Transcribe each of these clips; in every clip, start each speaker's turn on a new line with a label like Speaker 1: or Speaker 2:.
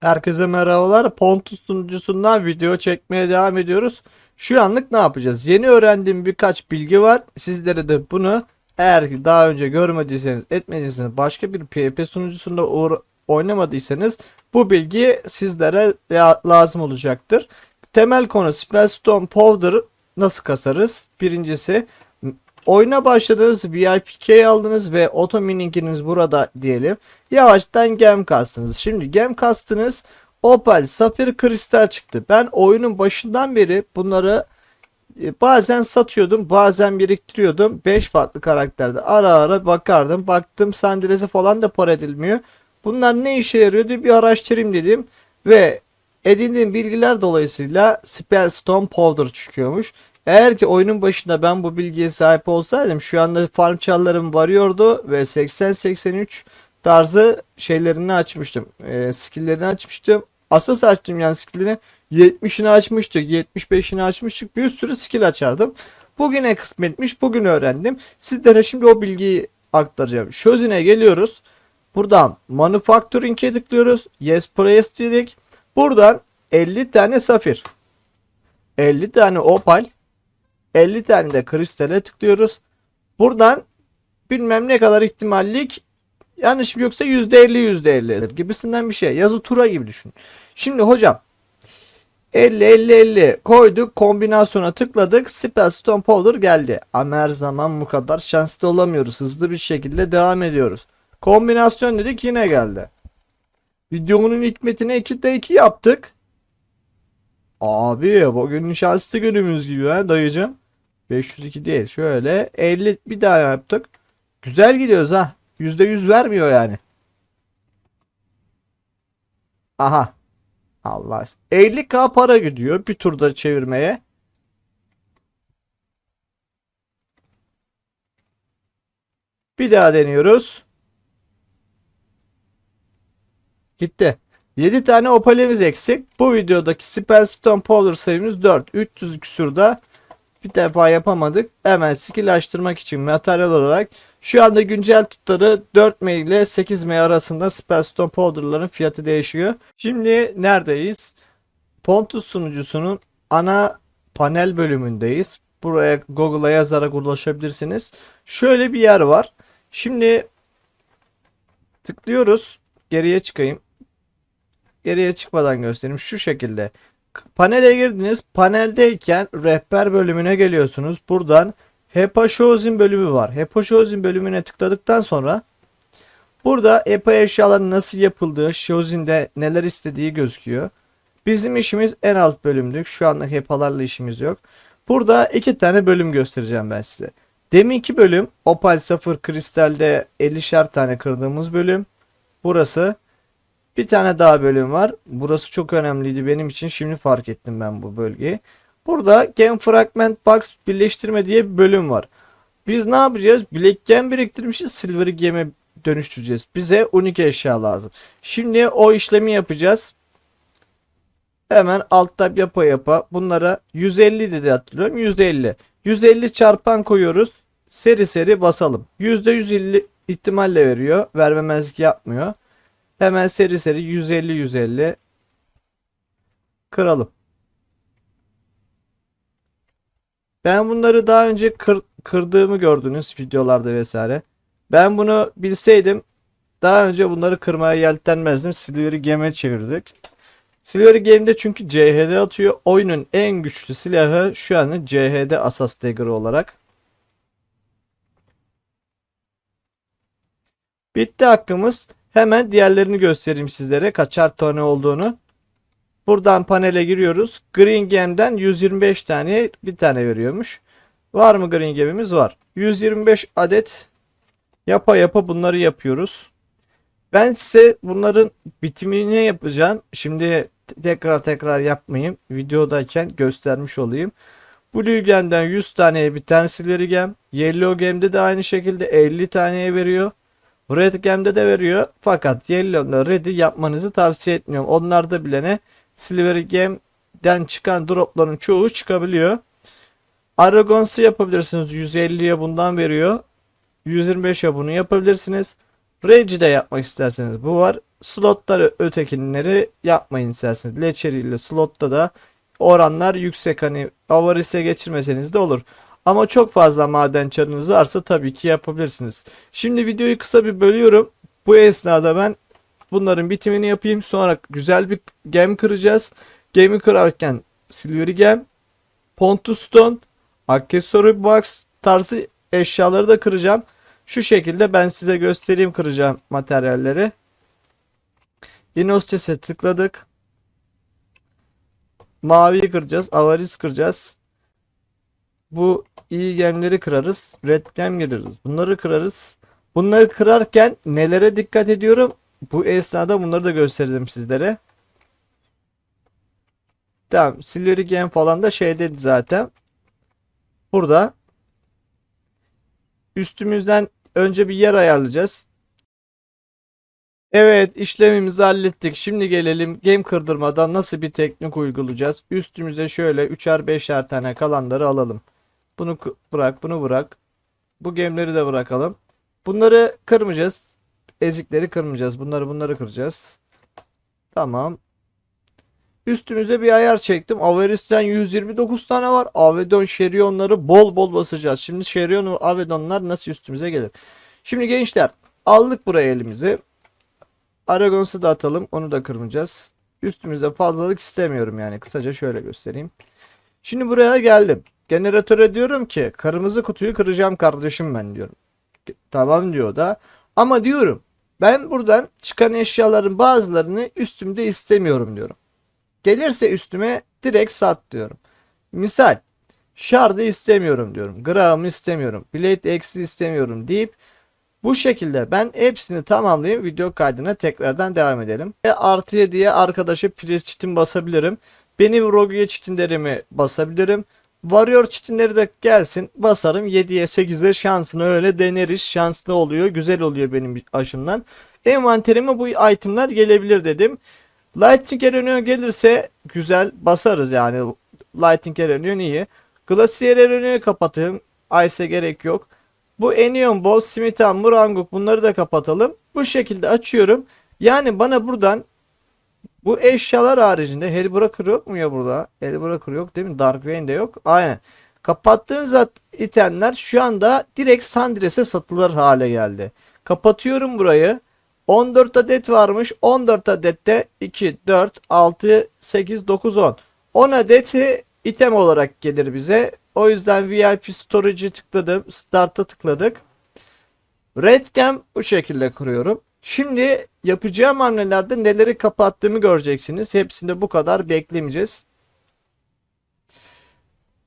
Speaker 1: Herkese merhabalar. Pontus sunucusundan video çekmeye devam ediyoruz. Şu anlık ne yapacağız? Yeni öğrendiğim birkaç bilgi var. Sizlere de bunu eğer ki daha önce görmediyseniz, etmediyseniz, başka bir PvP sunucusunda oynamadıysanız bu bilgi sizlere lazım olacaktır. Temel konu Spellstone Powder nasıl kasarız? Birincisi oyuna başladınız, VIP key aldınız ve auto mininginiz burada diyelim. Yavaştan gem kastınız. Şimdi gem kastınız opal, safir, kristal çıktı. Ben oyunun başından beri bunları e, bazen satıyordum, bazen biriktiriyordum. 5 farklı karakterde ara ara bakardım. Baktım sandalesi falan da para edilmiyor. Bunlar ne işe yarıyor diye bir araştırayım dedim. Ve edindiğim bilgiler dolayısıyla Spellstone Powder çıkıyormuş. Eğer ki oyunun başında ben bu bilgiye sahip olsaydım şu anda farm çarlarım varıyordu ve 80-83 tarzı şeylerini açmıştım. E, skill'lerini açmıştım. Asas açtım yani skill'ini. 70'ini açmıştık, 75'ini açmıştık. Bir sürü skill açardım. Bugüne kısmetmiş, bugün öğrendim. Sizlere şimdi o bilgiyi aktaracağım. Şözine geliyoruz. Buradan Manufacturing'e tıklıyoruz. Yes Price dedik. Buradan 50 tane safir. 50 tane opal. 50 tane de kristale tıklıyoruz. Buradan bilmem ne kadar ihtimallik yanlışım yoksa %50 %50 gibisinden bir şey. Yazı tura gibi düşün. Şimdi hocam 50 50 50 koyduk kombinasyona tıkladık Spellstone Powder geldi. Ama her zaman bu kadar şanslı olamıyoruz. Hızlı bir şekilde devam ediyoruz. Kombinasyon dedik yine geldi. Videonun hikmetine 2'de 2 yaptık. Abi bugün şanslı günümüz gibi ha dayıcım. 502 değil. Şöyle 50 bir daha yaptık. Güzel gidiyoruz ha. %100 vermiyor yani. Aha. Allah. 50k para gidiyor bir turda çevirmeye. Bir daha deniyoruz. Gitti. 7 tane opalimiz eksik. Bu videodaki Spellstone Powder sayımız 4. 300 küsurda bir defa yapamadık. Hemen skill için materyal olarak şu anda güncel tutarı 4 M ile 8 M arasında Spellstone Powder'ların fiyatı değişiyor. Şimdi neredeyiz? Pontus sunucusunun ana panel bölümündeyiz. Buraya Google'a yazarak ulaşabilirsiniz. Şöyle bir yer var. Şimdi tıklıyoruz. Geriye çıkayım. Geriye çıkmadan göstereyim. Şu şekilde. Panele girdiniz. Paneldeyken rehber bölümüne geliyorsunuz. Buradan Hepaşozin bölümü var. Hepaşozin bölümüne tıkladıktan sonra burada EPA eşyaların nasıl yapıldığı, Shozin'de neler istediği gözüküyor. Bizim işimiz en alt bölümdük. Şu anda hepalarla işimiz yok. Burada iki tane bölüm göstereceğim ben size. Deminki bölüm Opal Safir Kristal'de 50'şer tane kırdığımız bölüm. Burası. Bir tane daha bölüm var. Burası çok önemliydi benim için. Şimdi fark ettim ben bu bölgeyi. Burada Gem Fragment Box birleştirme diye bir bölüm var. Biz ne yapacağız? Black Gem biriktirmişiz. Silver Gem'e dönüştüreceğiz. Bize unik eşya lazım. Şimdi o işlemi yapacağız. Hemen alt tab yapa yapa bunlara 150 dedi hatırlıyorum. 150. 150 çarpan koyuyoruz. Seri seri basalım. %150 ihtimalle veriyor. Vermemezlik yapmıyor. Hemen seri seri 150 150 kıralım. Ben bunları daha önce kır- kırdığımı gördünüz videolarda vesaire. Ben bunu bilseydim daha önce bunları kırmaya yeltenmezdim. Silver'i geme çevirdik. Silver Game'de çünkü CHD atıyor. Oyunun en güçlü silahı şu an CHD Asas Dagger olarak. Bitti hakkımız. Hemen diğerlerini göstereyim sizlere. Kaçar tane olduğunu. Buradan panele giriyoruz. Green Game'den 125 tane bir tane veriyormuş. Var mı Green Game'imiz? Var. 125 adet yapa yapa bunları yapıyoruz. Ben size bunların bitimini yapacağım. Şimdi tekrar tekrar yapmayayım. Videodayken göstermiş olayım. Blue Gem'den 100 taneye bir tane Silver Gem. Yellow Gem'de de aynı şekilde 50 taneye veriyor. Red Gem'de de veriyor. Fakat Yellow'la Red'i yapmanızı tavsiye etmiyorum. Onlarda bile ne Silver Gem'den çıkan dropların çoğu çıkabiliyor. Aragons'u yapabilirsiniz. 150'ye bundan veriyor. 125'e bunu yapabilirsiniz. Rage de yapmak isterseniz bu var. Slotları ötekinleri yapmayın isterseniz. Leçeri ile slotta da oranlar yüksek. Hani avarise geçirmeseniz de olur. Ama çok fazla maden çarınız varsa tabii ki yapabilirsiniz. Şimdi videoyu kısa bir bölüyorum. Bu esnada ben bunların bitimini yapayım. Sonra güzel bir gem kıracağız. Gemi kırarken Silvery Gem, Pontus Stone, Accessory Box tarzı eşyaları da kıracağım. Şu şekilde ben size göstereyim kıracağım materyalleri. Inos Chest'e tıkladık. Maviyi kıracağız. Avaris kıracağız. Bu iyi gemleri kırarız. Red gem gireriz. Bunları kırarız. Bunları kırarken nelere dikkat ediyorum? Bu esnada bunları da göstereceğim sizlere. Tamam. Silvery gem falan da şeydeydi zaten. Burada. Üstümüzden önce bir yer ayarlayacağız. Evet işlemimizi hallettik. Şimdi gelelim game kırdırmadan nasıl bir teknik uygulayacağız. Üstümüze şöyle 3'er 5'er tane kalanları alalım. Bunu bırak bunu bırak. Bu gemleri de bırakalım. Bunları kırmayacağız. Ezikleri kırmayacağız. Bunları bunları kıracağız. Tamam. Üstümüze bir ayar çektim. Averis'ten 129 tane var. Avedon Şerionları bol bol basacağız. Şimdi Şerion ve Avedonlar nasıl üstümüze gelir? Şimdi gençler aldık buraya elimizi. Aragons'u da atalım. Onu da kırmayacağız. Üstümüzde fazlalık istemiyorum yani. Kısaca şöyle göstereyim. Şimdi buraya geldim. Generatöre diyorum ki kırmızı kutuyu kıracağım kardeşim ben diyorum. Tamam diyor da. Ama diyorum ben buradan çıkan eşyaların bazılarını üstümde istemiyorum diyorum. Gelirse üstüme direkt sat diyorum. Misal şardı istemiyorum diyorum. Gramı istemiyorum. Blade X'i istemiyorum deyip bu şekilde ben hepsini tamamlayayım video kaydına tekrardan devam edelim. E, artı 7'ye arkadaşı priz çitin basabilirim. Benim Rogue çitinlerimi basabilirim. Warrior çitinleri de gelsin basarım 7'ye 8'e şansını öyle deneriz. Şanslı oluyor güzel oluyor benim aşımdan. Envanterime bu itemler gelebilir dedim. Lightning Arena gelirse güzel basarız yani. Lightning Arena iyi. Glacier Arena'yı kapatayım. Ice'e gerek yok. Bu Enion Ball, Simitan, Muranguk bunları da kapatalım. Bu şekilde açıyorum. Yani bana buradan bu eşyalar haricinde Hellbreaker yok mu ya burada? Hellbreaker yok değil mi? Dark Vein de yok. Aynen. Kapattığım zat itemler şu anda direkt Sandres'e satılır hale geldi. Kapatıyorum burayı. 14 adet varmış. 14 adette 2, 4, 6, 8, 9, 10. 10 adeti item olarak gelir bize. O yüzden VIP Storage'i tıkladım. Start'a tıkladık. Redcam bu şekilde kuruyorum. Şimdi yapacağım hamlelerde neleri kapattığımı göreceksiniz. Hepsinde bu kadar beklemeyeceğiz.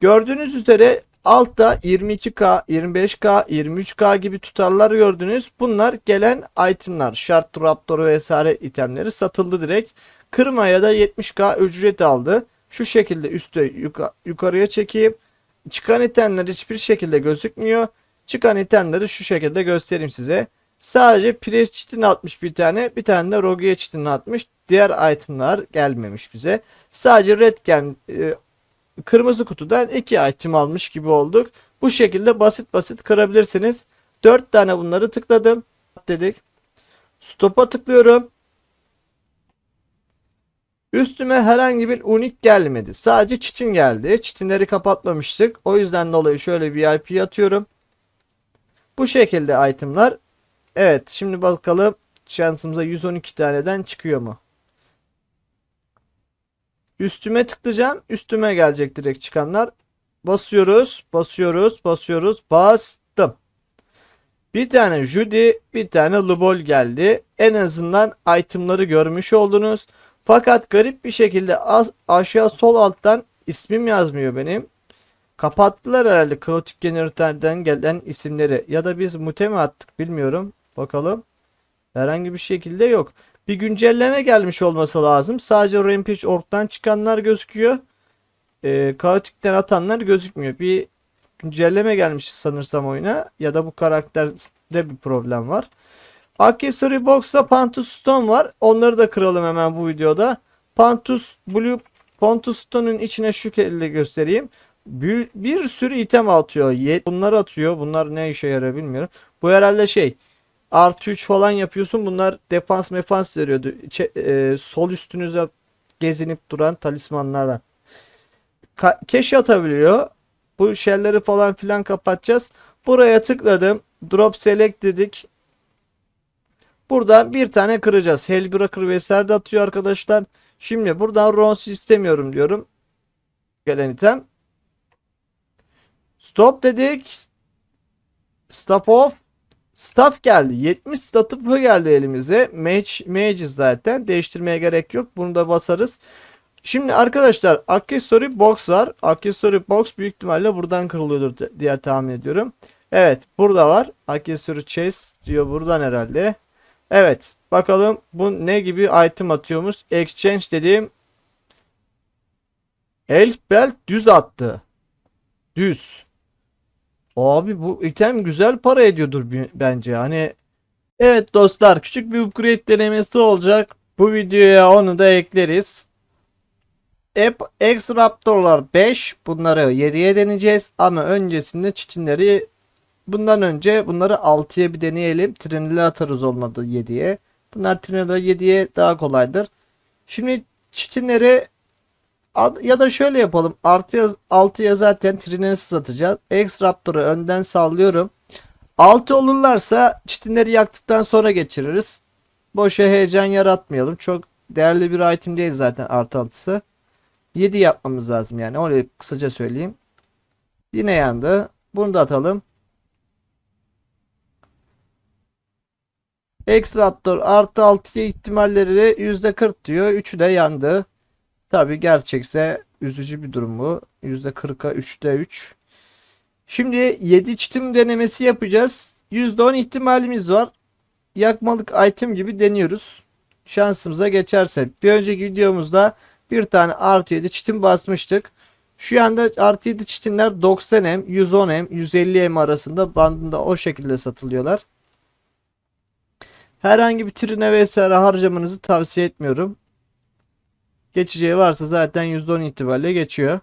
Speaker 1: Gördüğünüz üzere altta 22K, 25K, 23K gibi tutarlar gördünüz. Bunlar gelen itemlar. Shard Raptor vesaire itemleri satıldı direkt. Kırmaya da 70K ücret aldı. Şu şekilde üstte yuka- yukarıya çekeyim. Çıkan itemler hiçbir şekilde gözükmüyor. Çıkan itemleri şu şekilde göstereyim size. Sadece Press çitini atmış bir tane. Bir tane de Rogue çitini atmış. Diğer itemler gelmemiş bize. Sadece Red Gem e, kırmızı kutudan iki item almış gibi olduk. Bu şekilde basit basit kırabilirsiniz. 4 tane bunları tıkladım. Dedik. Stop'a tıklıyorum. Üstüme herhangi bir unik gelmedi. Sadece çitin geldi. Çitinleri kapatmamıştık. O yüzden dolayı şöyle VIP atıyorum. Bu şekilde itemlar. Evet şimdi bakalım şansımıza 112 taneden çıkıyor mu? Üstüme tıklayacağım. Üstüme gelecek direkt çıkanlar. Basıyoruz, basıyoruz, basıyoruz. Bastım. Bir tane Judy, bir tane Lubol geldi. En azından itemları görmüş oldunuz. Fakat garip bir şekilde az, aşağı sol alttan ismim yazmıyor benim. Kapattılar herhalde Chaotic Generator'dan gelen isimleri. Ya da biz mute mi attık bilmiyorum. Bakalım. Herhangi bir şekilde yok. Bir güncelleme gelmiş olması lazım. Sadece Rampage Org'dan çıkanlar gözüküyor. Ee, Chaotic'ten atanlar gözükmüyor. Bir güncelleme gelmiş sanırsam oyuna. Ya da bu karakterde bir problem var. Accessory Box'ta Pantus Stone var. Onları da kıralım hemen bu videoda. Pantus Blue Pontus Stone'un içine şu şekilde göstereyim. Bir, bir sürü item atıyor. Ye- Bunlar atıyor. Bunlar ne işe yarar bilmiyorum. Bu herhalde şey artı 3 falan yapıyorsun. Bunlar defans mefans veriyordu. Çe- e, sol üstünüze gezinip duran talismanlardan. Ka- keş atabiliyor. Bu shell'leri falan filan kapatacağız. Buraya tıkladım. Drop select dedik. Burada bir tane kıracağız. Hellbreaker vesaire de atıyor arkadaşlar. Şimdi buradan Rons istemiyorum diyorum. Gelen item. Stop dedik. Stop off. Staff geldi. 70 staff'ı geldi elimize. Mage, Mage zaten. Değiştirmeye gerek yok. Bunu da basarız. Şimdi arkadaşlar Accessory Box var. Accessory Box büyük ihtimalle buradan kırılıyordur di- diye tahmin ediyorum. Evet burada var. Accessory Chest diyor buradan herhalde. Evet bakalım bu ne gibi item atıyormuş. Exchange dediğim Elf Belt düz attı. Düz. Abi bu item güzel para ediyordur bence. Hani evet dostlar küçük bir upgrade denemesi olacak. Bu videoya onu da ekleriz. App X Raptor'lar 5 bunları 7'ye deneyeceğiz ama öncesinde çitinleri bundan önce bunları 6'ya bir deneyelim. Trinili atarız olmadı 7'ye. Bunlar Trinili 7'ye daha kolaydır. Şimdi çitinleri ya da şöyle yapalım. Artıya 6'ya zaten Trinensiz atacağız. X Raptor'ı önden sallıyorum. 6 olurlarsa çitinleri yaktıktan sonra geçiririz. Boşa heyecan yaratmayalım. Çok değerli bir item değil zaten artı 6'sı. 7 yapmamız lazım yani. Öyle kısaca söyleyeyim. Yine yandı. Bunu da atalım. X Raptor artı 6 ihtimalleri %40 diyor. 3'ü de yandı. Tabi gerçekse üzücü bir durum bu. %40'a 3'te 3. Şimdi 7 çitim denemesi yapacağız. %10 ihtimalimiz var. Yakmalık item gibi deniyoruz. Şansımıza geçerse. Bir önceki videomuzda bir tane artı 7 çitim basmıştık. Şu anda artı 7 çitimler 90M, 110M, 150M arasında bandında o şekilde satılıyorlar. Herhangi bir trine vesaire harcamanızı tavsiye etmiyorum. Geçeceği varsa zaten %10 itibariyle geçiyor.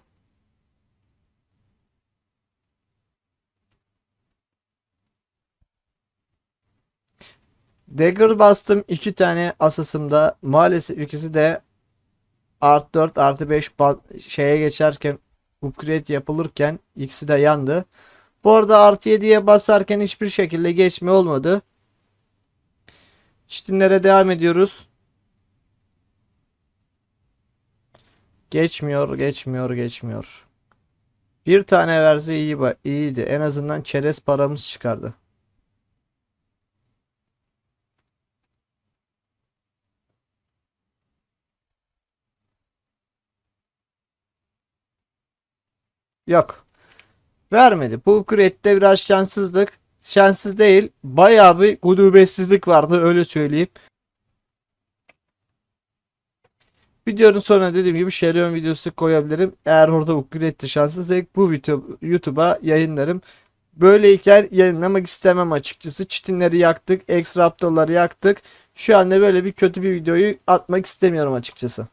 Speaker 1: Dagger bastım. iki tane asasımda. Maalesef ikisi de art 4 artı 5 ba- şeye geçerken upgrade yapılırken ikisi de yandı. Bu arada artı 7'ye basarken hiçbir şekilde geçme olmadı. Çitinlere devam ediyoruz. Geçmiyor, geçmiyor, geçmiyor. Bir tane verse iyi iyiydi. En azından çerez paramız çıkardı. Yok. Vermedi. Bu upgrade'de biraz şanssızlık. Şanssız değil. Bayağı bir gudubetsizlik vardı öyle söyleyeyim. Videonun sonuna dediğim gibi Şerion videosu koyabilirim. Eğer orada upgrade'de şanssızlık bu video YouTube'a yayınlarım. Böyleyken yayınlamak istemem açıkçası. Çitinleri yaktık. X-Raptor'ları yaktık. Şu anda böyle bir kötü bir videoyu atmak istemiyorum açıkçası.